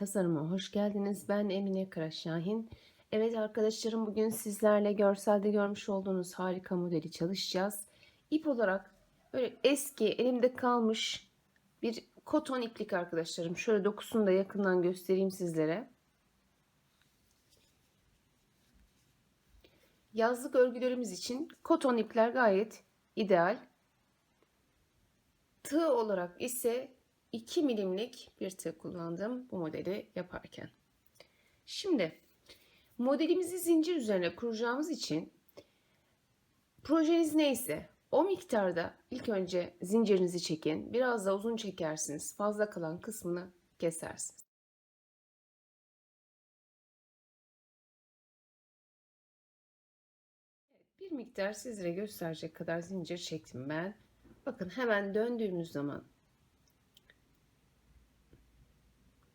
Tasarıma hoş geldiniz. Ben Emine Karaşahin. Evet arkadaşlarım bugün sizlerle görselde görmüş olduğunuz harika modeli çalışacağız. İp olarak böyle eski elimde kalmış bir koton iplik arkadaşlarım. Şöyle dokusunu da yakından göstereyim sizlere. Yazlık örgülerimiz için koton ipler gayet ideal. Tığ olarak ise 2 milimlik bir tığ kullandım bu modeli yaparken. Şimdi modelimizi zincir üzerine kuracağımız için projeniz neyse o miktarda ilk önce zincirinizi çekin. Biraz da uzun çekersiniz. Fazla kalan kısmını kesersiniz. bir miktar sizlere gösterecek kadar zincir çektim ben. Bakın hemen döndüğümüz zaman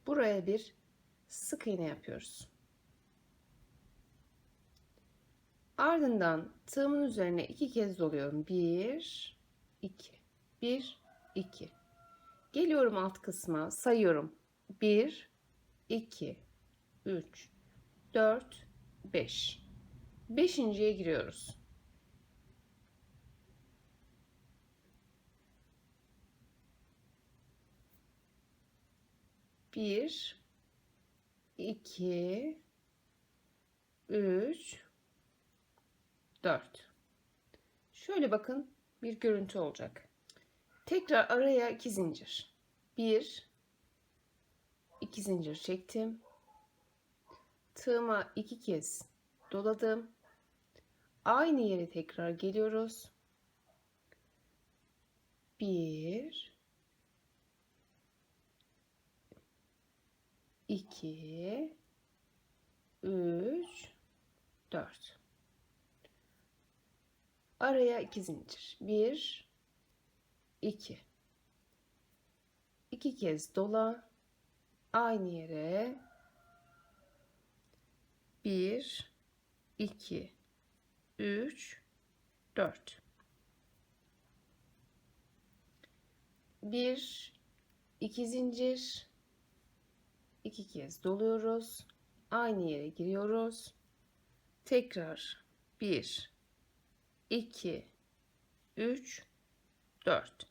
buraya bir sık iğne yapıyoruz. Ardından tığımın üzerine iki kez doluyorum. Bir, iki, bir, iki. Geliyorum alt kısma sayıyorum. Bir, iki, üç, dört, beş. Beşinciye giriyoruz. Bir, iki, üç, dört. Şöyle bakın bir görüntü olacak. Tekrar araya iki zincir. Bir, iki zincir çektim. Tığıma iki kez doladım. Aynı yere tekrar geliyoruz. Bir, 2 3 4 araya 2 zincir. 1 2 2 kez dola. Aynı yere. 1 2 3 4 1 2 zincir iki kez doluyoruz. Aynı yere giriyoruz. Tekrar 1 2 3 4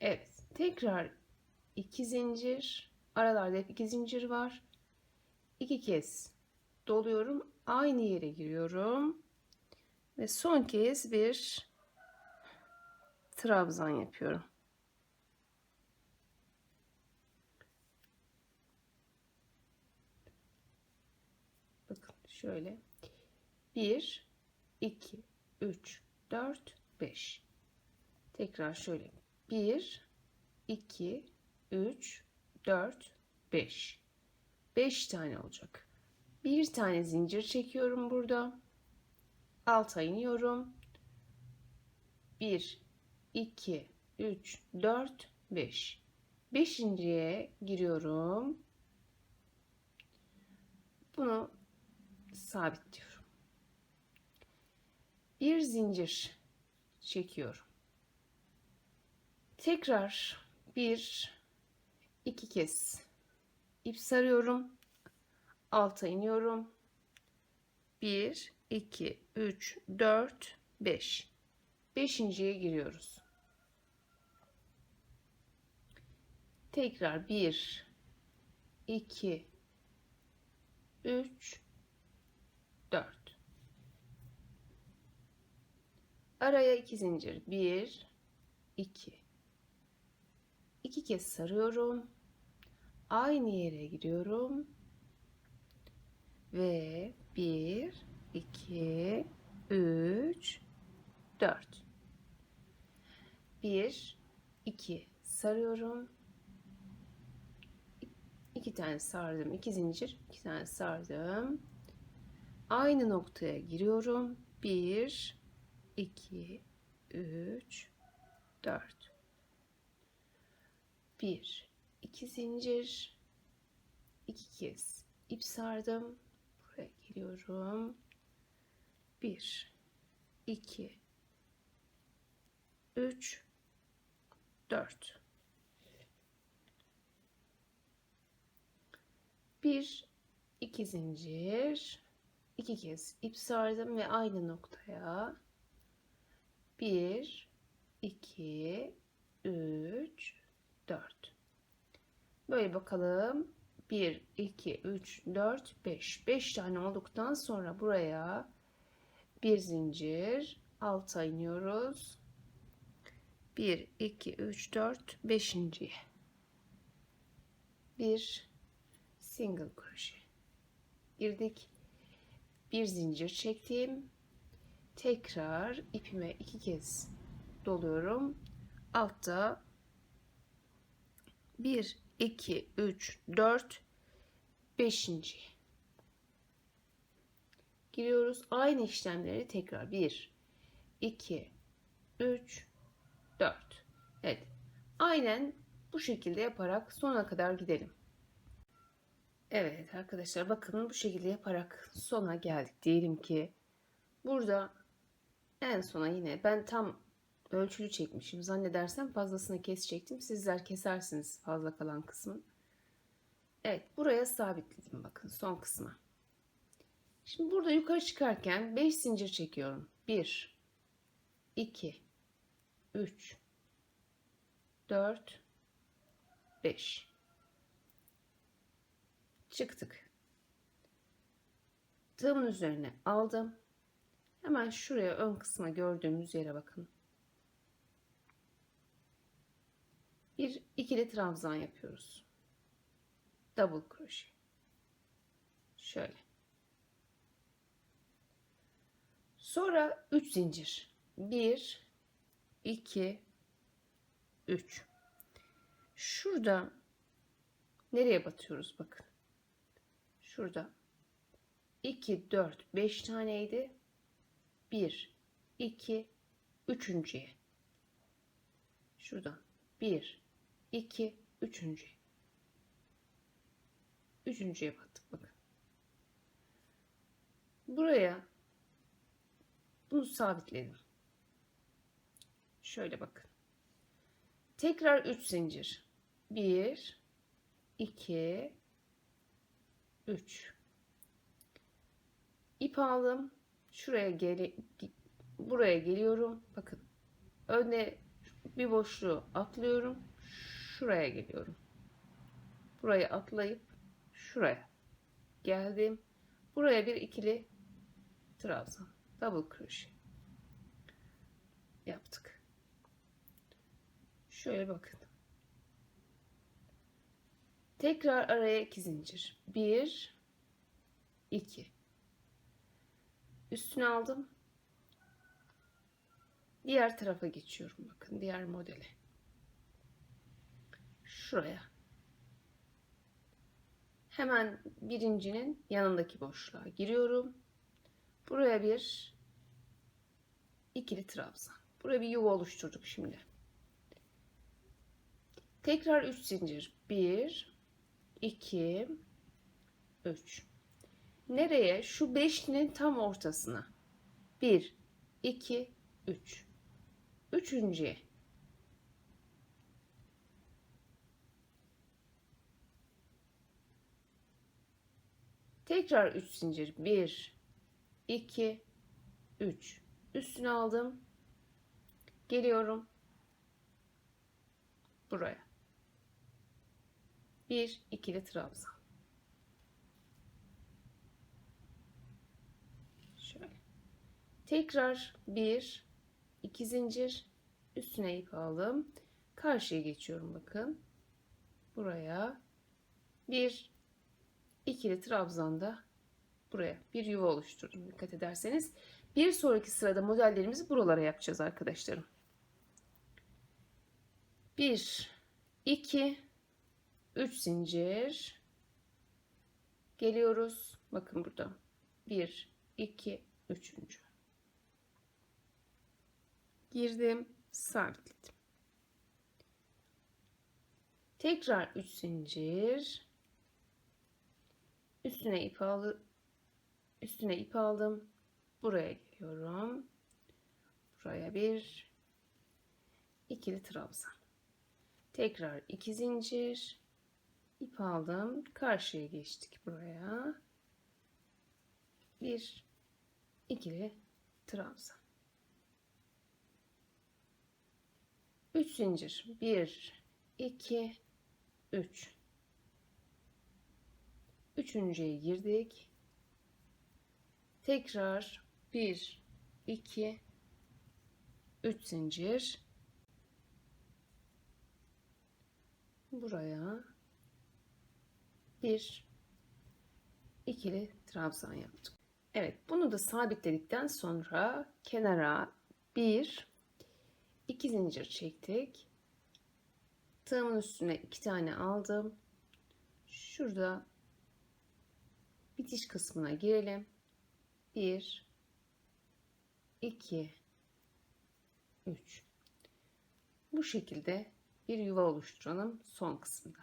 Evet, tekrar 2 zincir. Aralarda hep 2 zincir var. 2 kez doluyorum. Aynı yere giriyorum. Ve son kez bir trabzan yapıyorum. Şöyle. 1 2 3 4 5 tekrar şöyle. 1 2 3 4 5 5 tane olacak. Bir tane zincir çekiyorum burada. Alta iniyorum. 1 2 3 4 5 beşinciye giriyorum bunu sabitliyorum. Bir zincir çekiyorum. Tekrar bir iki kez ip sarıyorum. Alta iniyorum. 1 2 3 4 5 beşinciye giriyoruz. Tekrar 1 2 3 4 araya iki zincir. 1 2 2 kez sarıyorum. Aynı yere gidiyorum ve 1 2 3 4 1 2 sarıyorum. İki tane sardım. İki zincir. İki tane sardım. Aynı noktaya giriyorum. 1 2, 3, 4. 1, 2 zincir, 2 kez ip sardım. Buraya geliyorum. 1, 2, 3, 4. 1, 2 zincir, 2 kez ip sardım ve aynı noktaya bir, iki, üç, dört. Böyle bakalım. 1, 2, 3, 4, 5. 5 tane olduktan sonra buraya bir zincir alta iniyoruz. 1, 2, 3, 4, 5. Bir single crochet. Girdik. Bir zincir çektim. Tekrar ipime iki kez doluyorum. Altta 1, 2, 3, 4, 5. Giriyoruz. Aynı işlemleri tekrar 1, 2, 3, 4. Evet. Aynen bu şekilde yaparak sona kadar gidelim. Evet arkadaşlar bakın bu şekilde yaparak sona geldik. Diyelim ki burada en sona yine ben tam ölçülü çekmişim. Zannedersem fazlasını kesecektim. Sizler kesersiniz fazla kalan kısmı. Evet buraya sabitledim bakın son kısma. Şimdi burada yukarı çıkarken 5 zincir çekiyorum. 1 2 3 4 5 Çıktık. Tığımın üzerine aldım. Hemen şuraya ön kısma gördüğümüz yere bakın. Bir ikili trabzan yapıyoruz. Double crochet. Şöyle. Sonra 3 zincir. 1 2 3. Şurada nereye batıyoruz bakın. Şurada 2 4 5 taneydi. 1 2 üçüncüye. Şuradan 1 2 üçüncü. Üçüncüye battık bakın. Buraya bunu sabitledim. Şöyle bakın. Tekrar 3 zincir. 1 2 3 ip aldım. Şuraya geri buraya geliyorum. Bakın. Önde bir boşluğu atlıyorum. Şuraya geliyorum. Burayı atlayıp şuraya geldim. Buraya bir ikili trabzan. Double crochet. Yaptık. Şöyle bakın. Tekrar araya iki zincir. Bir, iki. Üstüne aldım. Diğer tarafa geçiyorum. Bakın diğer modele. Şuraya. Hemen birincinin yanındaki boşluğa giriyorum. Buraya bir ikili trabzan. Buraya bir yuva oluşturduk şimdi. Tekrar 3 zincir. 1 2 3 Nereye? Şu beşlinin tam ortasına. 1 2 3 Üçüncüye. Tekrar 3 zincir. 1 2 3 Üstüne aldım. Geliyorum. Buraya. Bir ikili trabzan. Şöyle. Tekrar bir iki zincir üstüne ip aldım. Karşıya geçiyorum bakın. Buraya bir ikili trabzanda buraya bir yuva oluşturdum dikkat ederseniz. Bir sonraki sırada modellerimizi buralara yapacağız arkadaşlarım. 1 2 3 zincir geliyoruz. Bakın burada. 1 2 3. Girdim, sabitledim. Tekrar 3 zincir. Üstüne ip aldım. Üstüne ip aldım. Buraya geliyorum. Buraya bir ikili trabzan. Tekrar iki zincir. ip aldım. Karşıya geçtik buraya. Bir ikili trabzan. 3 zincir. 1 2 3 Üçüncüye girdik. Tekrar 1 2 3 zincir. Buraya bir ikili trabzan yaptım. Evet, bunu da sabitledikten sonra kenara bir iki zincir çektik. Tığımın üstüne iki tane aldım. Şurada bitiş kısmına girelim. 1 2 3 Bu şekilde bir yuva oluşturalım son kısımda.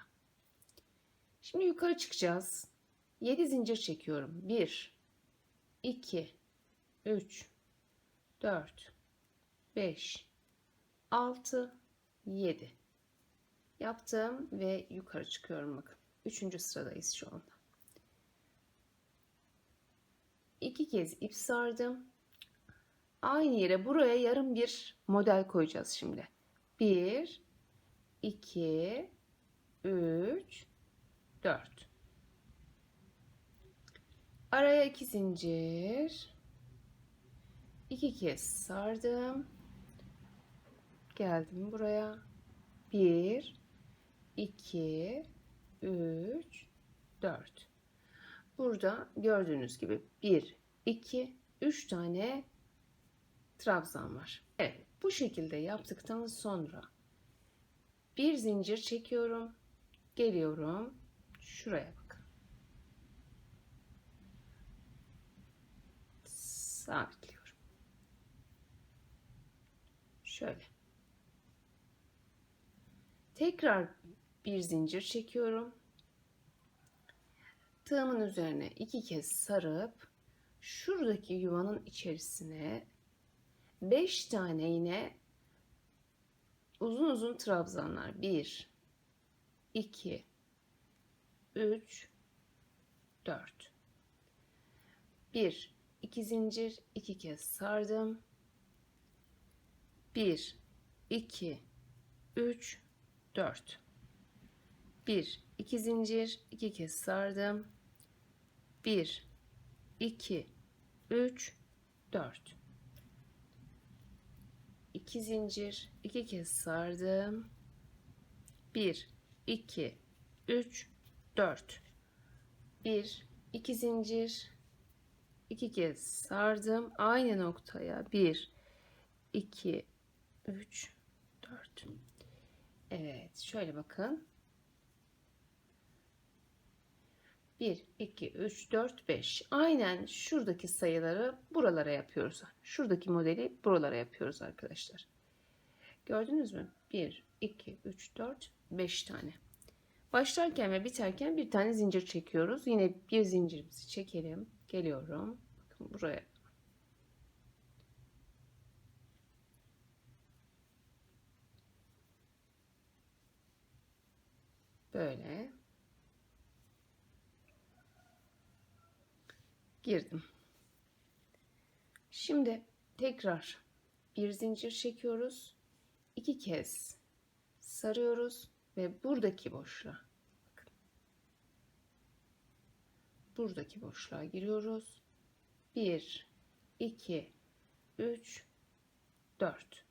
Şimdi yukarı çıkacağız. 7 zincir çekiyorum. 1 2 3 4 5 6 7 yaptım ve yukarı çıkıyorum bakın. Üçüncü sıradayız şu anda. İki kez ip sardım. Aynı yere buraya yarım bir model koyacağız şimdi. 1 2 3 4 Araya iki zincir. iki kez sardım. Geldim buraya. 1 2 3 4 Burada gördüğünüz gibi 1 2 3 tane trabzan var. Evet, bu şekilde yaptıktan sonra bir zincir çekiyorum. Geliyorum. Şuraya bakın. Sabitliyorum. Şöyle. Tekrar bir zincir çekiyorum. Tığımın üzerine iki kez sarıp şuradaki yuvanın içerisine 5 tane yine uzun uzun trabzanlar. 1 2 3 4 1 2 zincir 2 kez sardım. 1 2 3 4 1 2 zincir 2 kez sardım. 1 2 3 4 2 zincir 2 kez sardım. 1 2 3 4 1 2 zincir 2 kez sardım. Aynı noktaya. 1 2 3 4 Evet şöyle bakın 1, 2, 3, 4, 5. Aynen şuradaki sayıları buralara yapıyoruz. Şuradaki modeli buralara yapıyoruz arkadaşlar. Gördünüz mü? 1, 2, 3, 4, 5 tane. Başlarken ve biterken bir tane zincir çekiyoruz. Yine bir zincirimizi çekelim. Geliyorum. Bakın buraya. Böyle. girdim. Şimdi tekrar bir zincir çekiyoruz. iki kez sarıyoruz ve buradaki boşluğa. Buradaki boşluğa giriyoruz. 1 2 3 4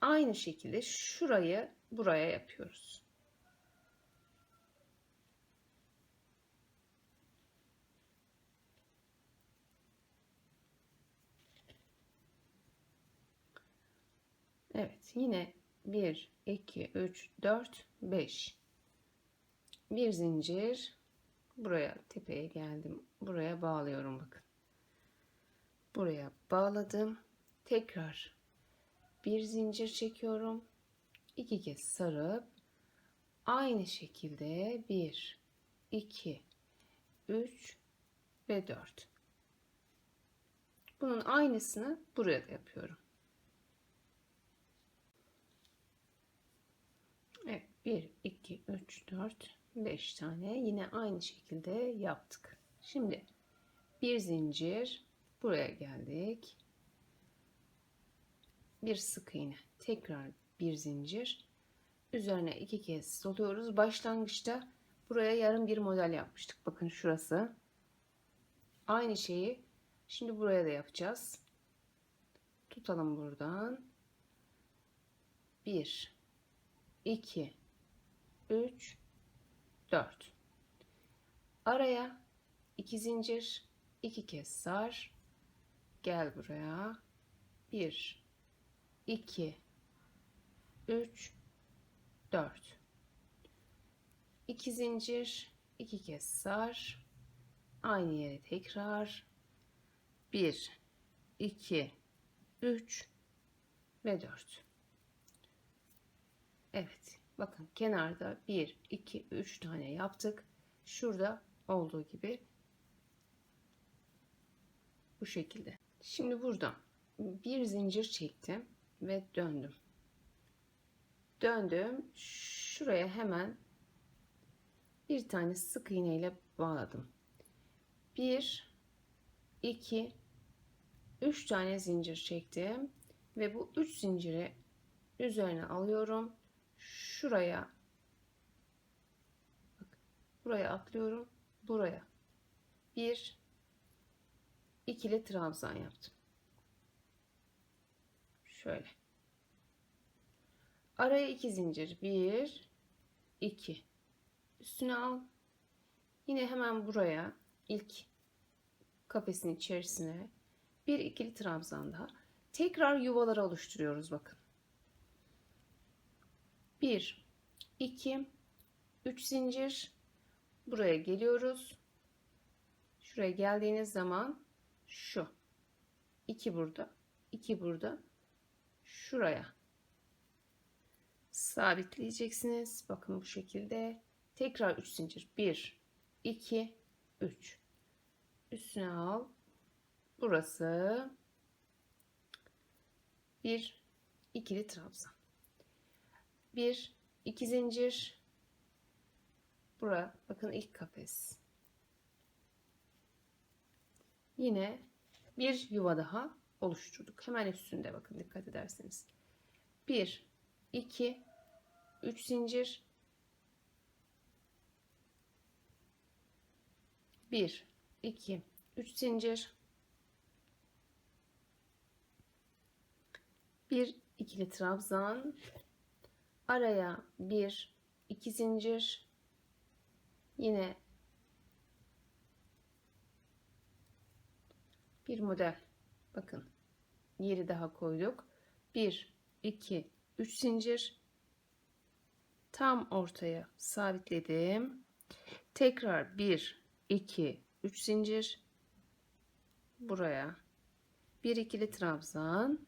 Aynı şekilde şurayı buraya yapıyoruz. Evet yine 1 2 3 4 5 bir zincir. Buraya tepeye geldim. Buraya bağlıyorum bakın. Buraya bağladım. Tekrar bir zincir çekiyorum iki kez sarıp aynı şekilde 1 2 3 ve 4 bunun aynısını buraya da yapıyorum 1, 2, 2, 3, 4, 5 tane yine aynı şekilde yaptık. Şimdi bir zincir buraya geldik. Bir sık iğne. Tekrar bir zincir. Üzerine iki kez doluyoruz. Başlangıçta buraya yarım bir model yapmıştık. Bakın şurası. Aynı şeyi şimdi buraya da yapacağız. Tutalım buradan. 1 2 3 4 Araya iki zincir, iki kez sar. Gel buraya. 1 2 3 4 2 zincir, iki kez sar. Aynı yere tekrar 1 2 3 ve 4. Evet. Bakın kenarda 1 2 3 tane yaptık. Şurada olduğu gibi bu şekilde. Şimdi burada bir zincir çektim ve döndüm. Döndüm. Şuraya hemen bir tane sık iğne ile bağladım. 1 2 3 tane zincir çektim ve bu 3 zinciri üzerine alıyorum. Şuraya bak, buraya atlıyorum. Buraya bir ikili trabzan yaptım. Şöyle. Araya iki zincir. Bir, iki. Üstüne al. Yine hemen buraya ilk kafesin içerisine bir ikili trabzan daha. Tekrar yuvaları oluşturuyoruz bakın. 1 2 3 zincir buraya geliyoruz. Şuraya geldiğiniz zaman şu 2 burada, 2 burada. Şuraya sabitleyeceksiniz. Bakın bu şekilde. Tekrar 3 zincir. 1 2 3 üstüne al. Burası. Bir ikili trabzan. Bir iki zincir. Bura bakın ilk kafes. Yine bir yuva daha oluşturduk. Hemen üstünde bakın dikkat ederseniz. Bir iki üç zincir. Bir iki 3 zincir. Bir ikili trabzan. Araya bir iki zincir. Yine bir model. Bakın yeri daha koyduk. 1 2 3 zincir tam ortaya sabitledim. Tekrar 1 2 3 zincir. Buraya. Bir ikili trabzan.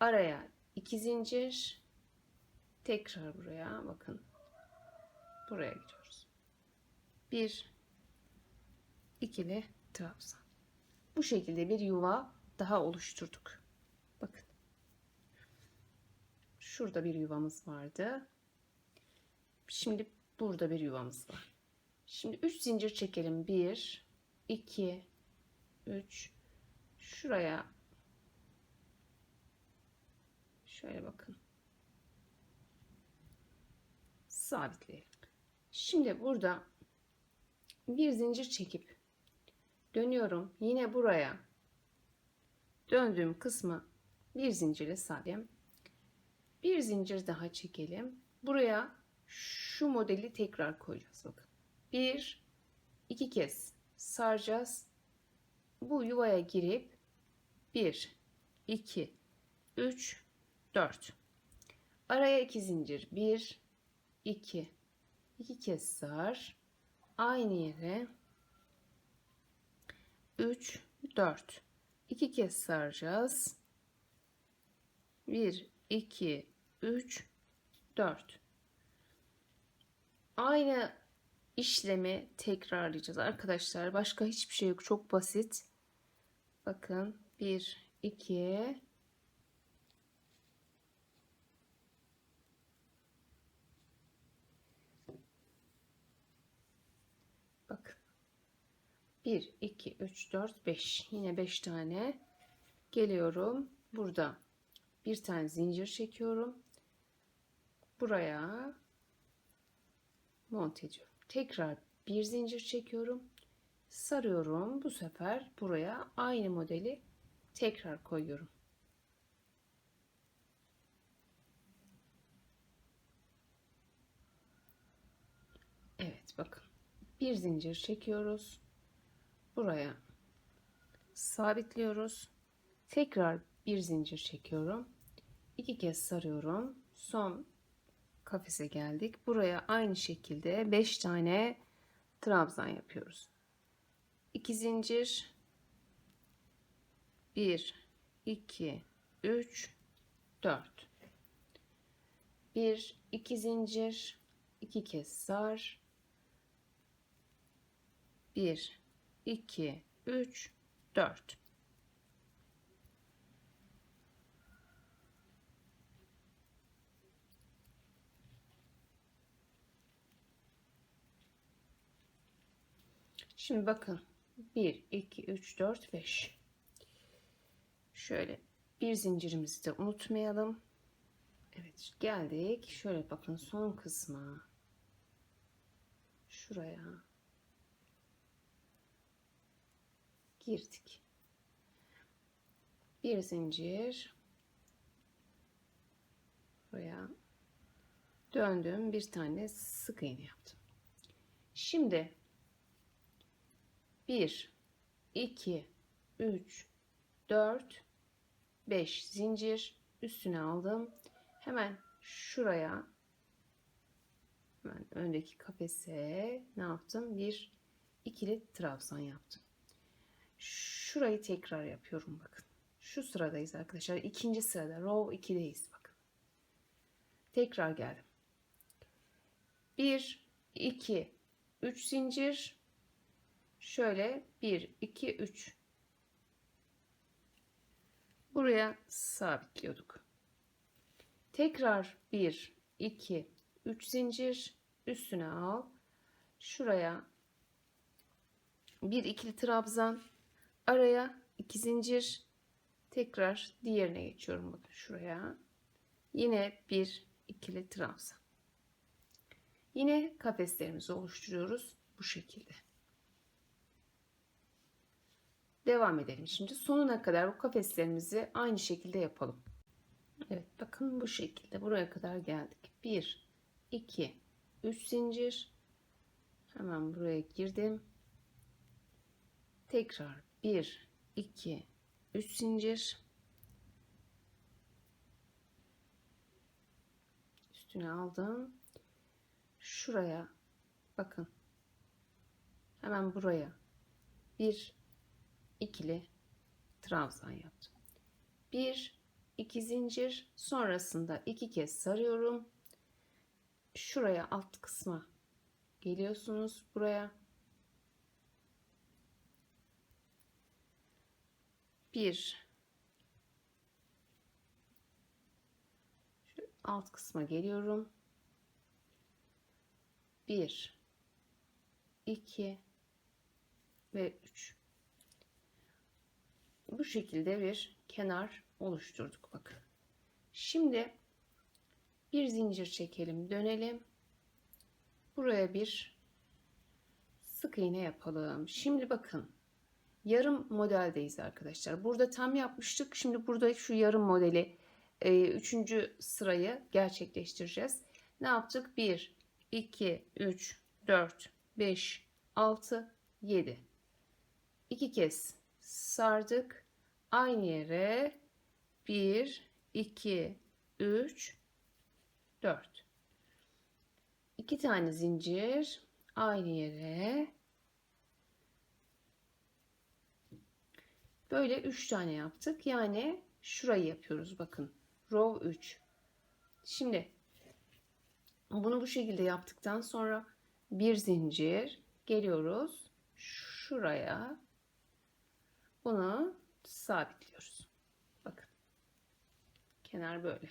Araya iki zincir. Tekrar buraya. Bakın. Buraya gidiyoruz. Bir ikili trabzan. Bu şekilde bir yuva daha oluşturduk. Bakın. Şurada bir yuvamız vardı şimdi burada bir yuvamız var şimdi 3 zincir çekelim 1 2 3 şuraya şöyle bakın sabitleyelim. Şimdi burada bir zincir çekip dönüyorum. Yine buraya döndüğüm kısmı bir zincirle sabim. Bir zincir daha çekelim. Buraya şu modeli tekrar koyacağız. Bakın. Bir, iki kez saracağız. Bu yuvaya girip 1 2 3 4 araya iki zincir. 1 2 2 kez sar. Aynı yere 3 4 2 kez saracağız. 1 2 3 4 Aynı işlemi tekrarlayacağız arkadaşlar. Başka hiçbir şey yok. Çok basit. Bakın 1 2 Bakın. 1 2 3 4 5. Yine 5 tane geliyorum. Burada bir tane zincir çekiyorum. Buraya monte ediyorum. Tekrar bir zincir çekiyorum. Sarıyorum. Bu sefer buraya aynı modeli tekrar koyuyorum. Evet bakın. Bir zincir çekiyoruz. Buraya sabitliyoruz. Tekrar bir zincir çekiyorum. İki kez sarıyorum. Son kafese geldik. Buraya aynı şekilde 5 tane trabzan yapıyoruz. 2 zincir. 1 2 3 4 1 2 zincir. 2 kez sar. 1 2 3 4 Şimdi bakın. 1 2 3 4 5 şöyle bir zincirimizi de unutmayalım. Evet geldik. Şöyle bakın son kısma. Şuraya. Girdik. Bir zincir. Buraya. Döndüm. Bir tane sık iğne yaptım. Şimdi 1 2 3 4 5 zincir. Üstüne aldım. Hemen şuraya hemen öndeki kafese ne yaptım? Bir ikili trabzan yaptım. Şurayı tekrar yapıyorum bakın. Şu sıradayız arkadaşlar. İkinci sırada row 2'deyiz bakın. Tekrar geldim. 1 2 3 zincir şöyle 1 2 3 buraya sabitliyorduk. Tekrar 1 2 3 zincir. Üstüne al. Şuraya bir ikili trabzan. Araya iki zincir. Tekrar diğerine geçiyorum bakın şuraya. Yine bir ikili trabzan. Yine kafeslerimizi oluşturuyoruz bu şekilde Devam edelim şimdi. Sonuna kadar bu kafeslerimizi aynı şekilde yapalım. Evet bakın bu şekilde buraya kadar geldik. 1, 2, 3 zincir. Hemen buraya girdim. Tekrar 1, 2, 3 zincir. Üstüne aldım. Şuraya bakın. Hemen buraya bir ikili trabzan yaptım. Bir, iki zincir sonrasında iki kez sarıyorum. Şuraya alt kısma geliyorsunuz buraya. Bir şu alt kısma geliyorum. Bir, iki ve üç bu şekilde bir kenar oluşturduk bakın. Şimdi bir zincir çekelim dönelim. Buraya bir sık iğne yapalım. Şimdi bakın yarım modeldeyiz arkadaşlar. Burada tam yapmıştık. Şimdi burada şu yarım modeli e, üçüncü sırayı gerçekleştireceğiz. Ne yaptık? 1, 2, 3, 4, 5, 6, 7. İki kez sardık aynı yere 1 2 3 4 2 tane zincir. Aynı yere. Böyle 3 tane yaptık. Yani şurayı yapıyoruz bakın. Row 3 şimdi bunu bu şekilde yaptıktan sonra bir zincir. Geliyoruz şuraya. Bunu sabitliyoruz. Bakın. Kenar böyle.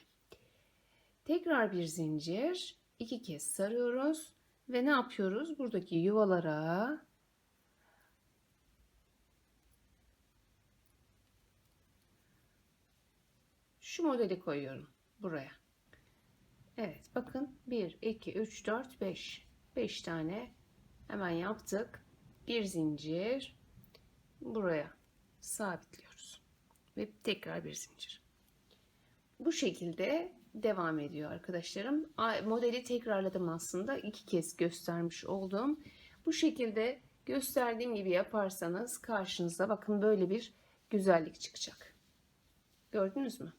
Tekrar bir zincir. iki kez sarıyoruz. Ve ne yapıyoruz? Buradaki yuvalara şu modeli koyuyorum buraya. Evet bakın 1, 2, 3, 4, 5. 5 tane hemen yaptık. Bir zincir buraya sabitliyoruz. Ve tekrar bir zincir. Bu şekilde devam ediyor arkadaşlarım. Modeli tekrarladım aslında. iki kez göstermiş oldum. Bu şekilde gösterdiğim gibi yaparsanız karşınıza bakın böyle bir güzellik çıkacak. Gördünüz mü?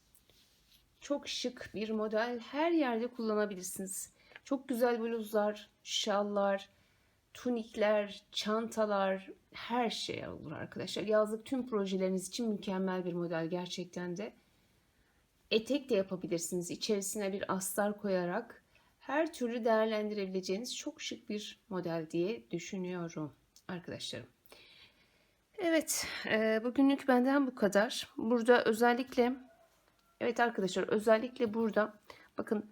Çok şık bir model. Her yerde kullanabilirsiniz. Çok güzel bluzlar, şallar, tunikler, çantalar, her şey olur arkadaşlar. Yazlık tüm projeleriniz için mükemmel bir model gerçekten de. Etek de yapabilirsiniz. İçerisine bir astar koyarak her türlü değerlendirebileceğiniz çok şık bir model diye düşünüyorum arkadaşlarım. Evet, e, bugünlük benden bu kadar. Burada özellikle, evet arkadaşlar özellikle burada bakın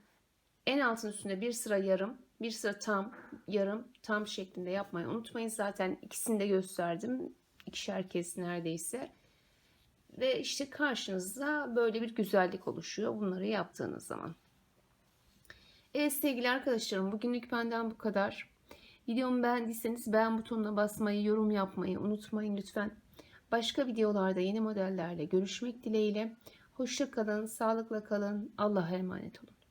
en altın üstünde bir sıra yarım, bir sıra tam, yarım, tam şeklinde yapmayı unutmayın. Zaten ikisini de gösterdim. İkişer kez neredeyse. Ve işte karşınızda böyle bir güzellik oluşuyor bunları yaptığınız zaman. Evet sevgili arkadaşlarım bugünlük benden bu kadar. Videomu beğendiyseniz beğen butonuna basmayı, yorum yapmayı unutmayın lütfen. Başka videolarda yeni modellerle görüşmek dileğiyle. Hoşça kalın, sağlıkla kalın. Allah'a emanet olun.